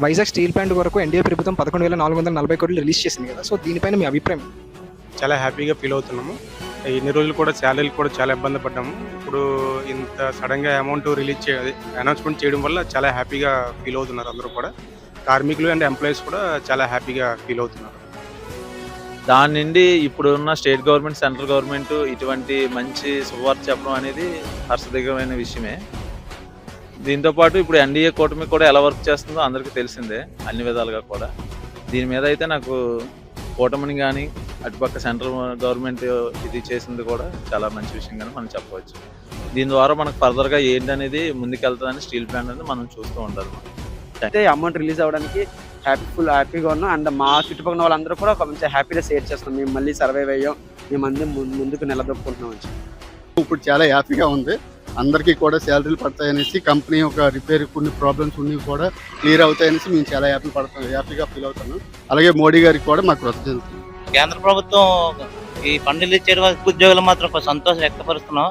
Vizag steel plant వరకు NDA ప్రభుత్వం పదకొండు వేల నాలుగు వందల నలభై కోట్లు రిలీజ్ చేసింది కదా. సో దీనిపైన మీ అభిప్రాయం? చాలా హ్యాపీగా ఫీల్ అవుతున్నాము. ఇన్ని రోజులు కూడా శాలరీలు కూడా చాలా ఇబ్బంది పడ్డాము. ఇప్పుడు ఇంత సడన్గా అమౌంట్ రిలీజ్ చే అనౌన్స్మెంట్ చేయడం వల్ల చాలా హ్యాపీగా ఫీల్ అవుతున్నారు అందరూ కూడా. కార్మికులు అండ్ ఎంప్లాయీస్ కూడా చాలా హ్యాపీగా ఫీల్ అవుతున్నారు. దాని నుండి ఇప్పుడు ఉన్న స్టేట్ గవర్నమెంట్ సెంట్రల్ గవర్నమెంట్ ఇటువంటి మంచి శుభవార్త చెప్పడం అనేది హర్షదగ్గరమైన విషయమే. దీంతో పాటు ఇప్పుడు ఎన్డీఏ కూటమి కూడా ఎలా వర్క్ చేస్తుందో అందరికీ తెలిసిందే అన్ని విధాలుగా కూడా. దీని మీద అయితే నాకు కూటమిని కానీ అటుపక్క సెంట్రల్ గవర్నమెంట్ ఇది చేసింది కూడా చాలా మంచి విషయం కానీ మనం చెప్పవచ్చు. దీని ద్వారా మనకు ఫర్దర్గా ఏంటనేది ముందుకెళ్తుందని స్టీల్ ప్లాంట్ అనేది మనం చూస్తూ ఉండాలి అయితే అమౌంట్ రిలీజ్ అవ్వడానికి హ్యాపీ ఫుల్ హ్యాపీగా ఉన్నాం. అండ్ మా చుట్టుపక్కల వాళ్ళందరూ కూడా ఒక మంచి హ్యాపీగా షేర్ చేస్తున్నాం. మేము మళ్ళీ సర్వైవ్ అయ్యాం మేము అందరం ముందు- ముందుకు నిలదొక్కుంటున్నాం. ఇప్పుడు చాలా హ్యాపీగా ఉంది. అందరికీ కూడా శాలరీలు పడతాయనేసి కంపెనీ ఒక రిపేర్ కొన్ని ప్రాబ్లమ్స్ ఉన్నవి కూడా క్లియర్ అవుతాయనేసి మేము చాలా హ్యాపీ పడతాం హ్యాపీగా ఫీల్ అవుతాను అలాగే మోడీ గారికి కూడా మాకు కృతజ్ఞతలు. కేంద్ర ప్రభుత్వం ఈ ఫండ్ ఇచ్చే ఉద్యోగులు మాత్రం సంతోషం వ్యక్తపరుస్తున్నాం.